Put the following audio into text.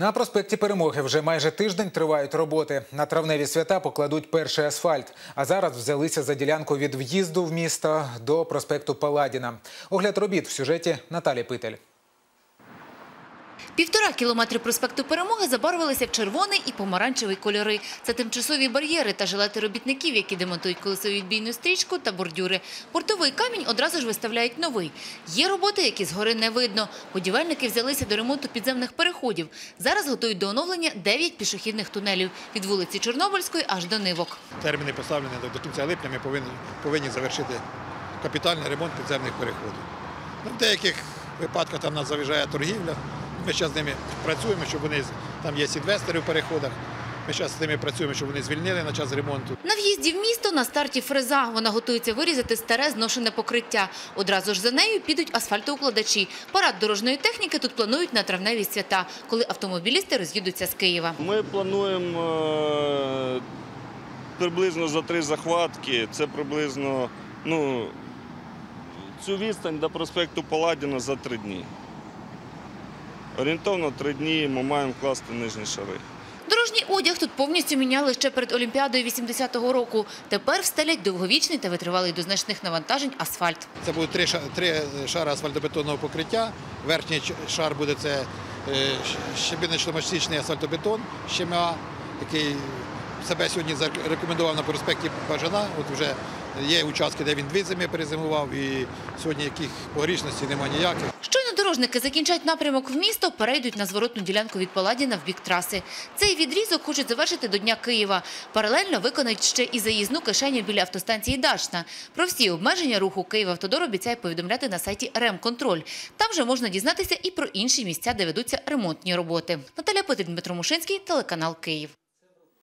На проспекті Перемоги вже майже тиждень тривають роботи. На травневі свята покладуть перший асфальт. А зараз взялися за ділянку від в'їзду в місто до проспекту Паладіна. Огляд робіт в сюжеті Наталі Питель. Півтора кілометри проспекту Перемоги забарвилися в червоний і помаранчевий кольори. Це тимчасові бар'єри та жилети робітників, які демонтують колесову відбійну стрічку та бордюри. Портовий камінь одразу ж виставляють новий. Є роботи, які згори не видно. Будівельники взялися до ремонту підземних переходів. Зараз готують до оновлення 9 пішохідних тунелів від вулиці Чорнобильської аж до Нивок. Терміни поставлені до- кінця липня. Ми повинні, повинні завершити капітальний ремонт підземних переходів. Ну, в деяких випадках там нас заважає торгівля. Ми зараз з ними працюємо, щоб вони там є інвестори в переходах. Ми зараз з ними працюємо, щоб вони звільнили на час ремонту. На в'їзді в місто на старті фреза. Вона готується вирізати старе зношене покриття. Одразу ж за нею підуть асфальтоукладачі. Парад дорожньої техніки тут планують на травневі свята, коли автомобілісти роз'їдуться з Києва. Ми плануємо е, приблизно за три захватки. Це приблизно ну, цю відстань до проспекту Паладіна за три дні. Орієнтовно три дні ми маємо вкласти нижні шари. Дорожній одяг тут повністю міняли ще перед Олімпіадою 80-го року. Тепер встелять довговічний та витривалий до значних навантажень асфальт. Це будуть три, три шари асфальтобетонного покриття. Верхній шар буде це е, щебіночно-мастичний асфальтобетон щемя, який себе сьогодні зарекомендував на проспекті Бажана. От вже є участки, де він дві зими перезимував, і сьогодні яких погрішностей немає ніяких. Щойно дорожники закінчать напрямок в місто, перейдуть на зворотну ділянку від Паладіна в бік траси. Цей відрізок хочуть завершити до Дня Києва. Паралельно виконають ще і заїзну кишеню біля автостанції Дачна. Про всі обмеження руху Київавтодор обіцяє повідомляти на сайті Ремконтроль. Там же можна дізнатися і про інші місця, де ведуться ремонтні роботи. Наталя Петрів, Дмитро Мушинський, телеканал Київ.